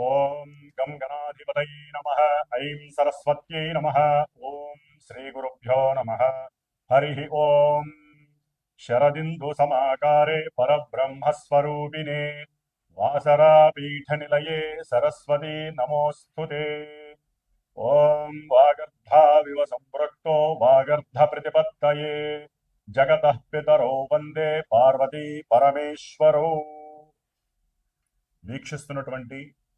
ఓం గం గణాధిపతై నమ ఐం సరస్వత్యై నమ ఓం శ్రీ గురుభ్యో నమ. హరి ఓం. శరదిందు సమాకారే పరబ్రహ్మస్వరూపిణే వాసరాపీఠనిలయే సరస్వతీ నమోస్తుతే ఓం వాగర్ధావివ సంపృక్తో వాగర్ధ ప్రతిపత్తయే జగత పితరో వందే పార్వతీ పరమేశ్వరో. వీక్షిస్తున్నటువంటి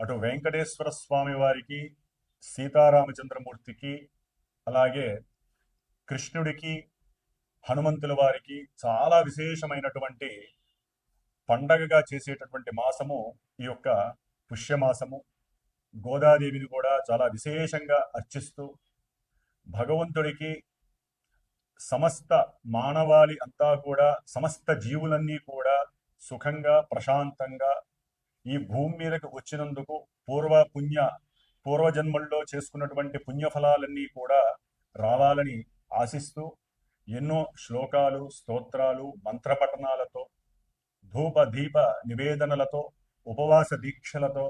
అటు వెంకటేశ్వర స్వామి వారికి సీతారామచంద్రమూర్తికి అలాగే కృష్ణుడికి హనుమంతుల వారికి చాలా విశేషమైనటువంటి పండగగా చేసేటటువంటి మాసము ఈ యొక్క పుష్యమాసము. గోదాదేవిని కూడా చాలా విశేషంగా అర్చిస్తూ భగవంతుడికి సమస్త మానవాళి అంతా కూడా సమస్త జీవులన్నీ కూడా సుఖంగా ప్రశాంతంగా ఈ భూమి మీదకి వచ్చినందుకు పూర్వ పుణ్య పూర్వజన్మల్లో చేసుకున్నటువంటి పుణ్యఫలాలన్నీ కూడా రావాలని ఆశిస్తూ ఎన్నో శ్లోకాలు స్తోత్రాలు మంత్రపఠనాలతో ధూప దీప నివేదనలతో ఉపవాస దీక్షలతో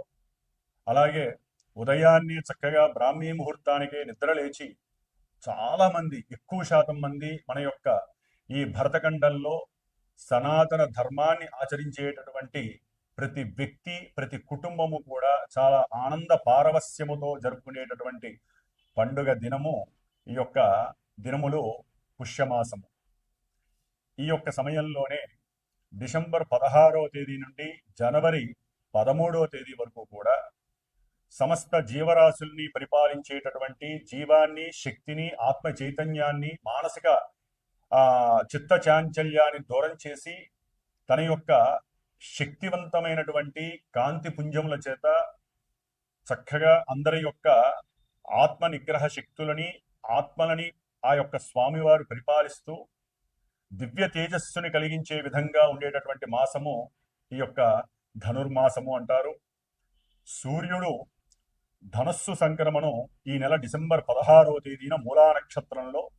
అలాగే ఉదయాన్నే చక్కగా బ్రాహ్మీ ముహూర్తానికే నిద్రలేచి చాలామంది ఎక్కువ శాతం మంది మన యొక్క ఈ భరతఖండంలో సనాతన ధర్మాన్ని ఆచరించేటటువంటి ప్రతి వ్యక్తి ప్రతి కుటుంబము కూడా చాలా ఆనంద పారవస్యముతో జరుపుకునేటటువంటి పండుగ దినము ఈ యొక్క దినములు పుష్యమాసము. ఈ యొక్క సమయంలోనే డిసెంబర్ పదహారవ తేదీ నుండి జనవరి పదమూడవ తేదీ వరకు కూడా సమస్త జీవరాశుల్ని పరిపాలించేటటువంటి జీవాన్ని శక్తిని ఆత్మ చైతన్యాన్ని మానసిక ఆ చిత్త చాంచల్యాన్ని దూరం చేసి తన యొక్క శక్తివంతమైనటువంటి కాంతి పుంజముల చేత చక్కగా అందరి యొక్క ఆత్మ నిగ్రహ శక్తులని ఆత్మలని ఆ యొక్క స్వామివారు పరిపాలిస్తూ దివ్య తేజస్సుని కలిగించే విధంగా ఉండేటటువంటి మాసము ఈ యొక్క ధనుర్మాసము అంటారు. సూర్యుడు ధనస్సు సంక్రమణం ఈ నెల డిసెంబర్ పదహారవ తేదీన మూలా నక్షత్రంలో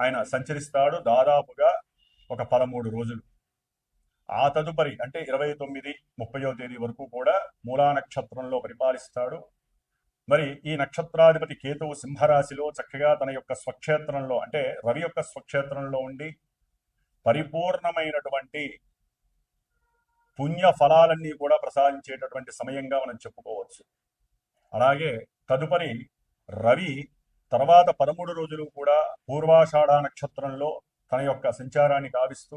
ఆయన సంచరిస్తాడు. దాదాపుగా ఒక పదమూడు రోజులు. ఆ తదుపరి అంటే ఇరవై తొమ్మిది ముప్పయో తేదీ వరకు కూడా మూలా నక్షత్రంలో పరిపాలిస్తాడు. మరి ఈ నక్షత్రాధిపతి కేతువు సింహరాశిలో చక్కగా తన యొక్క స్వక్షేత్రంలో అంటే రవి యొక్క స్వక్షేత్రంలో ఉండి పరిపూర్ణమైనటువంటి పుణ్య ఫలాలన్నీ కూడా ప్రసాదించేటటువంటి సమయంగా మనం చెప్పుకోవచ్చు. అలాగే తదుపరి రవి తర్వాత పదమూడు రోజులు కూడా పూర్వాషాఢ నక్షత్రంలో తన యొక్క సంచారాన్ని కావిస్తూ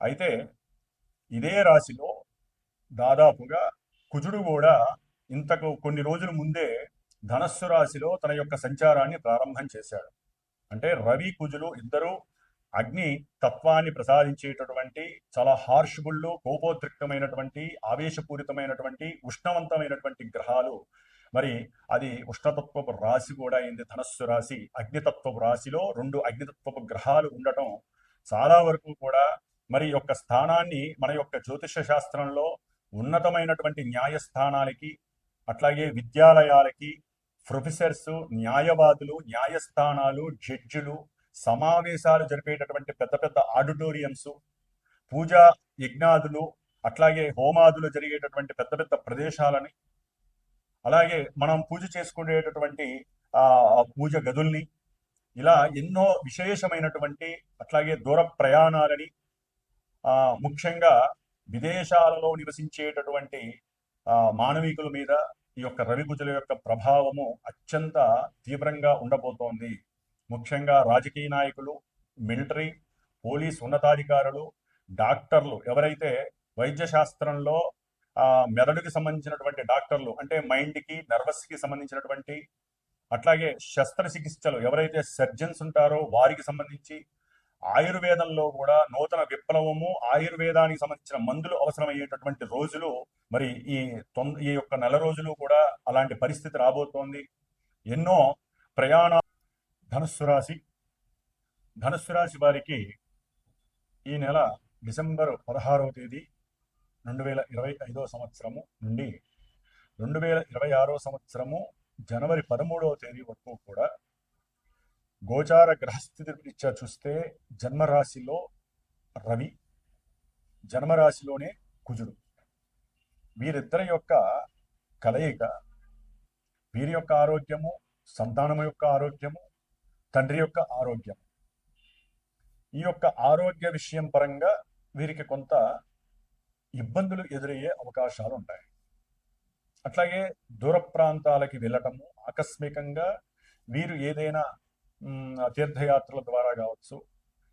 అయితే ఇదే రాశిలో దాదాపుగా కుజుడు కూడా ఇంతకు కొన్ని రోజుల ముందే ధనస్సు రాశిలో తన యొక్క సంచారాన్ని ప్రారంభం చేశాడు. అంటే రవి కుజులు ఇద్దరు అగ్ని తత్వాన్ని ప్రసాదించేటటువంటి చాలా హార్ష్బుళ్ళు కోపోద్రిక్తమైనటువంటి ఆవేశపూరితమైనటువంటి ఉష్ణవంతమైనటువంటి గ్రహాలు. మరి అది ఉష్ణతత్వపు రాశి కూడా అయింది. ధనస్సు రాశి అగ్నితత్వపు రాశిలో రెండు అగ్నితత్వపు గ్రహాలు ఉండటం చాలా వరకు కూడా మరి యొక్క స్థానాన్ని మన యొక్క జ్యోతిష శాస్త్రంలో ఉన్నతమైనటువంటి న్యాయస్థానాలకి అట్లాగే విద్యాలయాలకి ప్రొఫెసర్స్ న్యాయవాదులు న్యాయస్థానాలు జడ్జిలు సమావేశాలు జరిపేటటువంటి పెద్ద పెద్ద ఆడిటోరియంస్ పూజా యజ్ఞాదులు అట్లాగే హోమాదులు జరిగేటటువంటి పెద్ద పెద్ద ప్రదేశాలని అలాగే మనం పూజ చేసుకునేటటువంటి ఆ పూజ గదుల్ని ఇలా ఎన్నో విశేషమైనటువంటి అట్లాగే దూర ప్రయాణాలని ముఖ్యంగా విదేశాలలో నివసించేటటువంటి ఆ, మానవికుల మీద ఈ యొక్క రవికుజుల యొక్క ప్రభావము అత్యంత తీవ్రంగా ఉండబోతోంది. ముఖ్యంగా రాజకీయ నాయకులు మిలిటరీ పోలీస్ ఉన్నతాధికారులు డాక్టర్లు ఎవరైతే వైద్య శాస్త్రంలో ఆ, మెదడుకి సంబంధించినటువంటి డాక్టర్లు అంటే మైండ్కి నర్వస్కి సంబంధించినటువంటి అట్లాగే శస్త్రచికిత్సలు ఎవరైతే సర్జన్స్ ఉంటారో వారికి సంబంధించి ఆయుర్వేదంలో కూడా నూతన విప్లవము ఆయుర్వేదానికి సంబంధించిన మందులు అవసరమయ్యేటటువంటి రోజులు మరి ఈ తొం ఈ యొక్క నెల రోజులు కూడా అలాంటి పరిస్థితి రాబోతోంది. ఎన్నో ప్రయాణ ధనుస్సు రాశి ధనుస్సు రాశి వారికి ఈ నెల డిసెంబర్ పదహారవ తేదీ రెండు వేల ఇరవై ఐదవ సంవత్సరము నుండి రెండు వేల ఇరవై ఆరో సంవత్సరము జనవరి పదమూడవ తేదీ వరకు కూడా గోచార గ్రహస్థితి రీత్యా చూస్తే జన్మరాశిలో రవి జన్మరాశిలోనే కుజుడు. వీరిద్దరి యొక్క కలయిక వీరి యొక్క ఆరోగ్యము సంతానం యొక్క ఆరోగ్యము తండ్రి యొక్క ఆరోగ్యం ఈ యొక్క ఆరోగ్య విషయం పరంగా వీరికి కొంత ఇబ్బందులు ఎదురయ్యే అవకాశాలు ఉంటాయి అట్లాగే దూర ప్రాంతాలకి వెళ్ళటము ఆకస్మికంగా వీరు ఏదైనా తీర్థయాత్రల ద్వారా కావచ్చు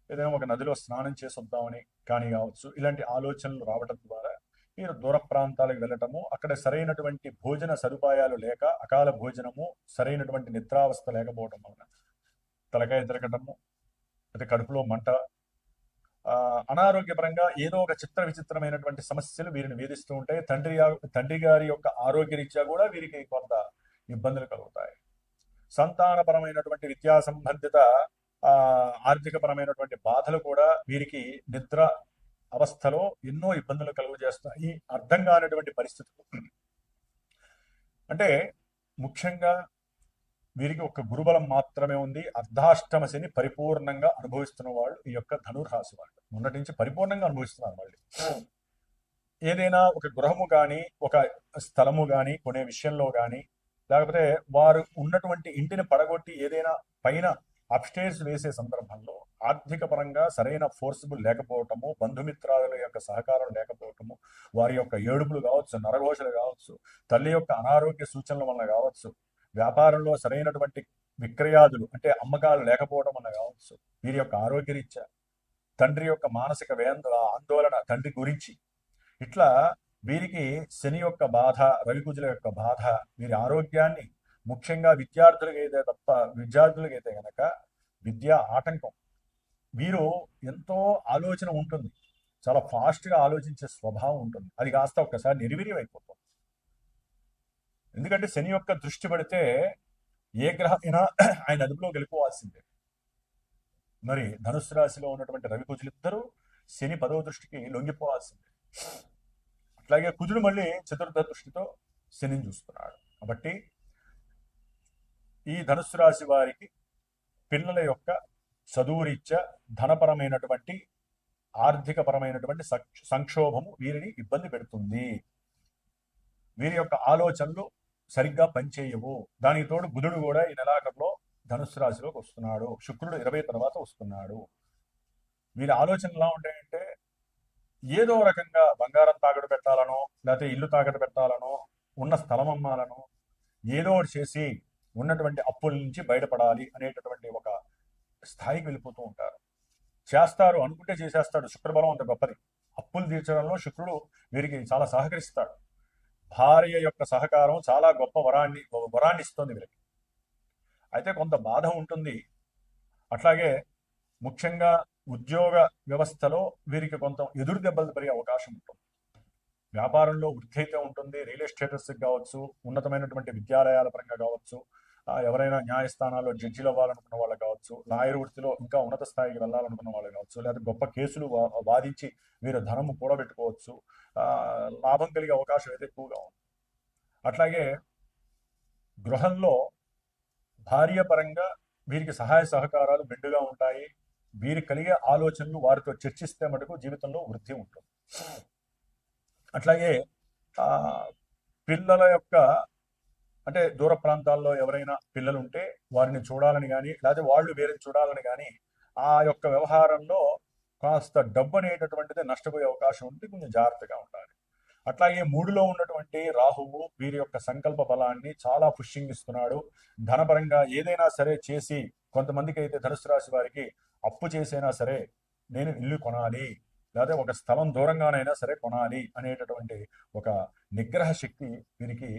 ఏదైనా ఒక నదిలో స్నానం చేసి వద్దామని కానీ కావచ్చు ఇలాంటి ఆలోచనలు రావడం ద్వారా మీరు దూర ప్రాంతాలకు వెళ్ళటము అక్కడ సరైనటువంటి భోజన సదుపాయాలు లేక అకాల భోజనము సరైనటువంటి నిద్రావస్థ లేకపోవడం వలన తలకాయ తిరగటము అయితే కడుపులో మంట అనారోగ్యపరంగా ఏదో ఒక చిత్ర విచిత్రమైనటువంటి సమస్యలు వీరిని వేధిస్తూ ఉంటాయి. తండ్రి తండ్రి గారి యొక్క ఆరోగ్య రీత్యా కూడా వీరికి కొంత ఇబ్బందులు కలుగుతాయి. సంతానపరమైనటువంటి విద్యా సంబంధిత ఆ, ఆర్థికపరమైనటువంటి బాధలు కూడా వీరికి నిద్ర అవస్థలో ఎన్నో ఇబ్బందులు కలుగజేస్తాయి. అర్థం కానటువంటి పరిస్థితులు. అంటే ముఖ్యంగా వీరికి ఒక గురుబలం మాత్రమే ఉంది. అర్ధాష్టమ శని పరిపూర్ణంగా అనుభవిస్తున్న వాళ్ళు ఈ యొక్క ధనుర్రాశి వాళ్ళు. మొన్నటి నుంచి పరిపూర్ణంగా అనుభవిస్తున్నారు వాళ్ళు ఏదైనా ఒక గృహము కానీ ఒక స్థలము కానీ కొనే విషయంలో కానీ లేకపోతే వారు ఉన్నటువంటి ఇంటిని పడగొట్టి ఏదైనా పైన అప్స్టేర్స్ వేసే సందర్భంలో ఆర్థిక పరంగా సరైన ఫోర్సిబుల్ లేకపోవటము బంధుమిత్రాల యొక్క సహకారం లేకపోవటము వారి యొక్క ఏడుపులు కావచ్చు నరఘోషలు కావచ్చు తల్లి యొక్క అనారోగ్య సూచనల వలన కావచ్చు వ్యాపారంలో సరైనటువంటి విక్రయాదులు అంటే అమ్మకాలు లేకపోవడం వల్ల కావచ్చు వీరి యొక్క ఆరోగ్యరీత్యా తండ్రి యొక్క మానసిక వేంద ఆందోళన తండ్రి గురించి ఇట్లా వీరికి శని యొక్క బాధ రవికుజుల యొక్క బాధ వీరి ఆరోగ్యాన్ని ముఖ్యంగా విద్యార్థులకైతే తప్ప విద్యార్థులకైతే కనుక విద్య ఆటంకం. వీరు ఎంతో ఆలోచన ఉంటుంది. చాలా ఫాస్ట్గా ఆలోచించే స్వభావం ఉంటుంది. అది కాస్త ఒక్కసారి నిర్వీర్యం అయిపోతుంది ఎందుకంటే శని యొక్క దృష్టి పడితే ఏ గ్రహమైనా ఆయన అదుపులో గెలుపుకోవాల్సిందే. మరి ధనుసు రాశిలో ఉన్నటువంటి రవి శని పదవ దృష్టికి లొంగిపోవాల్సిందే. అట్లాగే కుజుడు మళ్ళీ చతుర్థ దృష్టితో శనిని చూస్తున్నాడు కాబట్టి ఈ ధనుస్సు రాశి వారికి పిల్లల యొక్క చదువురీత్యా ధనపరమైనటువంటి ఆర్థికపరమైనటువంటి సక్ష- సంక్షోభము వీరిని ఇబ్బంది పెడుతుంది. వీరి యొక్క ఆలోచనలు సరిగ్గా పనిచేయవు. దానికి తోడు బుధుడు కూడా ఈ నెలాఖరులో ధనుస్సు రాశిలోకి వస్తున్నాడు. శుక్రుడు ఇరవై తర్వాత వస్తున్నాడు. వీరి ఆలోచనలు ఎలా ఉంటాయంటే ఏదో రకంగా బంగారం తాకట్టు పెట్టాలనో లేకపోతే ఇల్లు తాకట్టు పెట్టాలనో ఉన్న స్థలం అమ్మాలనో ఏదో ఒకటి చేసి ఉన్నటువంటి అప్పుల నుంచి బయటపడాలి అనేటటువంటి ఒక స్థాయికి వెళ్ళిపోతూ ఉంటారు. చేస్తారు అనుకుంటే చేసేస్తాడు. శుక్రబలం అంత గొప్పది. అప్పులు తీర్చడంలో శుక్రుడు వీరికి చాలా సహకరిస్తాడు. భార్య యొక్క సహకారం చాలా గొప్ప వరాన్ని వరాన్ని ఇస్తుంది వీరికి. అయితే కొంత బాధ ఉంటుంది. అట్లాగే ముఖ్యంగా ఉద్యోగ వ్యవస్థలో వీరికి కొంత ఎదురు దెబ్బలు పడే అవకాశం ఉంటుంది. వ్యాపారంలో వృద్ధి అయితే ఉంటుంది. రియల్ ఎస్టేటర్స్ కావచ్చు ఉన్నతమైనటువంటి విద్యాలయాల పరంగా కావచ్చు ఎవరైనా న్యాయస్థానాల్లో జడ్జిలు అవ్వాలనుకున్న వాళ్ళు కావచ్చు లాయర్ వృత్తిలో ఇంకా ఉన్నత స్థాయికి వెళ్ళాలనుకున్న వాళ్ళు కావచ్చు లేదా గొప్ప కేసులు వాదించి వీరు ధనము కూడబెట్టుకోవచ్చు లాభం కలిగే అవకాశం అయితే ఎక్కువగా ఉంది. అట్లాగే గృహంలో భార్య పరంగా వీరికి సహాయ సహకారాలు మెండుగా ఉంటాయి. వీరికి కలిగే ఆలోచనలు వారితో చర్చిస్తే మటుకు జీవితంలో వృద్ధి ఉంటుంది. అట్లాగే పిల్లల యొక్క అంటే దూర ప్రాంతాల్లో ఎవరైనా పిల్లలు ఉంటే వారిని చూడాలని కానీ లేకపోతే వాళ్ళు వేరే చూడాలని కానీ ఆ యొక్క వ్యవహారంలో కాస్త డబ్బు అనేటటువంటిది నష్టపోయే అవకాశం ఉంటే కొంచెం జాగ్రత్తగా ఉండాలి. అట్లాగే మూడులో ఉన్నటువంటి రాహువు వీరి యొక్క సంకల్ప బలాన్ని చాలా పుష్యింగ్ ఇస్తున్నాడు. ధనపరంగా ఏదైనా సరే చేసి కొంతమందికి అయితే ధనుసు రాశి వారికి అప్పు చేసైనా సరే నేను ఇల్లు కొనాలి లేదా ఒక స్థలం దూరంగానైనా సరే కొనాలి అనేటటువంటి ఒక నిగ్రహ శక్తి వీరికి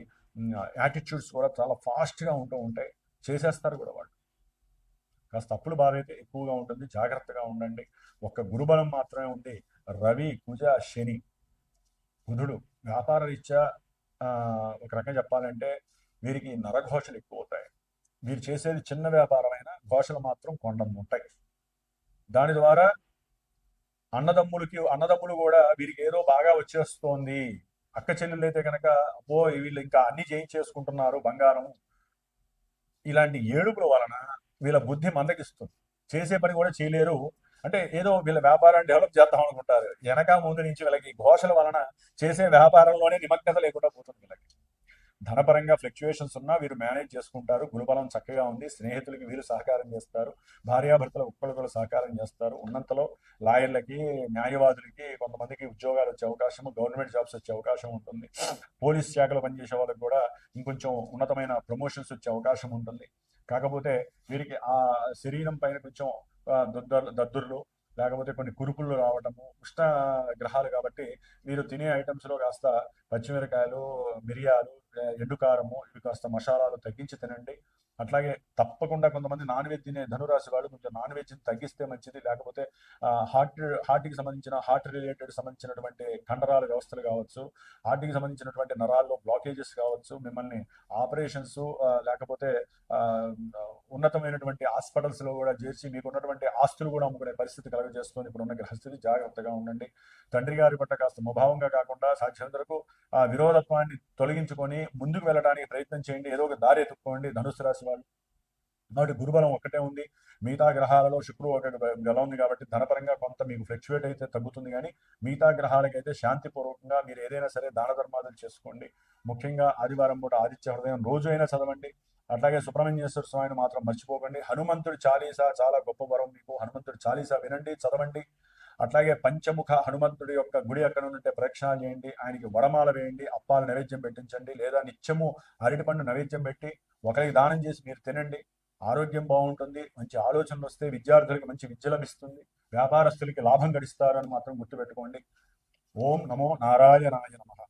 యాటిట్యూడ్స్ కూడా చాలా ఫాస్ట్గా ఉంటూ ఉంటాయి చేసేస్తారు కూడా వాళ్ళు. కాస్త అప్పుల బాధ అయితే ఎక్కువగా ఉంటుంది జాగ్రత్తగా ఉండండి. ఒక్క గురుబలం మాత్రమే ఉంది. రవి కుజ శని బుధుడు వ్యాపార రీత్యా ఒక రకంగా చెప్పాలంటే వీరికి నరఘోషలు ఎక్కువ అవుతాయి. వీరు చేసేది చిన్న వ్యాపారమైన ఘోషలు మాత్రం కొండలు ఉంటాయి. దాని ద్వారా అన్నదమ్ములకి అన్నదమ్ములు కూడా వీరికి ఏదో బాగా వచ్చేస్తోంది. అక్క చెల్లెళ్ళు అయితే కనుక అబ్బో వీళ్ళు ఇంకా అన్ని చేయించేసుకుంటున్నారు బంగారం. ఇలాంటి ఏడుపుల వలన వీళ్ళ బుద్ధి మందగిస్తుంది. చేసే పని కూడా చేయలేరు. అంటే ఏదో వీళ్ళ వ్యాపారాన్ని డెవలప్ చేద్దాం అనుకుంటారు. వెనక ముందు నుంచి వీళ్ళకి ఘోషల వలన చేసే వ్యాపారంలోనే నిమగ్నత లేకుండా పోతుంది వీళ్ళకి. ధనపరంగా ఫ్లక్చుయేషన్స్ ఉన్నా వీరు మేనేజ్ చేసుకుంటారు. గురుబలం చక్కగా ఉంది. స్నేహితులకి వీరు సహకారం చేస్తారు. భార్యాభర్తల ఒక్కరికొకరు సహకారం చేస్తారు. ఉన్నంతలో లాయర్లకి న్యాయవాదులకి కొంతమందికి ఉద్యోగాలు వచ్చే అవకాశం గవర్నమెంట్ జాబ్స్ వచ్చే అవకాశం ఉంటుంది. పోలీస్ శాఖలో పనిచేసే వాళ్ళకి కూడా ఇంకొంచెం ఉన్నతమైన ప్రమోషన్స్ వచ్చే అవకాశం ఉంటుంది. కాకపోతే వీరికి ఆ శరీరం పైన కొంచెం ఆ, దద్దుర్లు లేకపోతే కొన్ని కురుపులు రావటము ఉష్ణ గ్రహాలు కాబట్టి మీరు తినే ఐటమ్స్లో కాస్త పచ్చిమిరకాయలు మిరియాలు ఎండుకారము ఇవి కాస్త మసాలాలు తగ్గించి తినండి. అట్లాగే తప్పకుండా కొంతమంది నాన్ వెజ్ తినే ధనురాశి వాళ్ళు కొంచెం నాన్ వెజ్ తగ్గిస్తే మంచిది. లేకపోతే హార్ట్ హార్ట్కి సంబంధించిన హార్ట్ రిలేటెడ్ సంబంధించినటువంటి కండరాల వ్యవస్థలు కావచ్చు హార్ట్కి సంబంధించినటువంటి నరాల్లో బ్లాకేజెస్ కావచ్చు మిమ్మల్ని ఆపరేషన్స్ లేకపోతే ఆ, ఉన్నతమైనటువంటి హాస్పిటల్స్లో కూడా చేర్చి మీకు ఉన్నటువంటి ఆస్తులు కూడా అమ్ముకునే పరిస్థితి కలుగజేస్తుంది ఇప్పుడు ఉన్న గ్రహస్థితి జాగ్రత్తగా ఉండండి. తండ్రి గారి పట్ల కాస్త ముభావంగా కాకుండా సాధ్యమైనంత వరకు ఆ విరోధత్వాన్ని తొలగించుకొని ముందుకు వెళ్ళడానికి ప్రయత్నం చేయండి. ఏదో ఒక దారి ఎత్తుక్కోండి. ధనుసు రాశి వాళ్ళు కాబట్టి గురుబలం ఒక్కటే ఉంది. మిగతా గ్రహాలలో శుక్రుడు ఒక గల ఉంది కాబట్టి ధనపరంగా కొంత మీకు ఫ్లక్చువేట్ అయితే తగ్గుతుంది కానీ మిగతా గ్రహాలకైతే శాంతిపూర్వకంగా మీరు ఏదైనా సరే దాన ధర్మాదులు చేసుకోండి. ముఖ్యంగా ఆదివారం పూట ఆదిత్య హృదయం రోజు అయినా చదవండి. అట్లాగే సుబ్రహ్మణ్యేశ్వర స్వామిని మాత్రం మర్చిపోకండి. హనుమంతుడి చాలీసా చాలా గొప్ప వరం మీకు. హనుమంతుడి చాలీసా వినండి చదవండి. అట్లాగే పంచముఖ హనుమంతుడి యొక్క గుడి ఎక్కడ ఉంటే ప్రదక్షిణాలు చేయండి. ఆయనకి వడమాల వేయండి. అప్పాలు నైవేద్యం పెట్టించండి. లేదా నిత్యము అరటిపండు నైవేద్యం పెట్టి ఒకరికి దానం చేసి మీరు తినండి. ఆరోగ్యం బాగుంటుంది. మంచి ఆలోచనలు వస్తే విద్యార్థులకి మంచి విద్య లభిస్తుంది వ్యాపారస్తులకి లాభం గడిస్తారని మాత్రం గుర్తుపెట్టుకోండి. ఓం నమో నారాయణాయ నమః.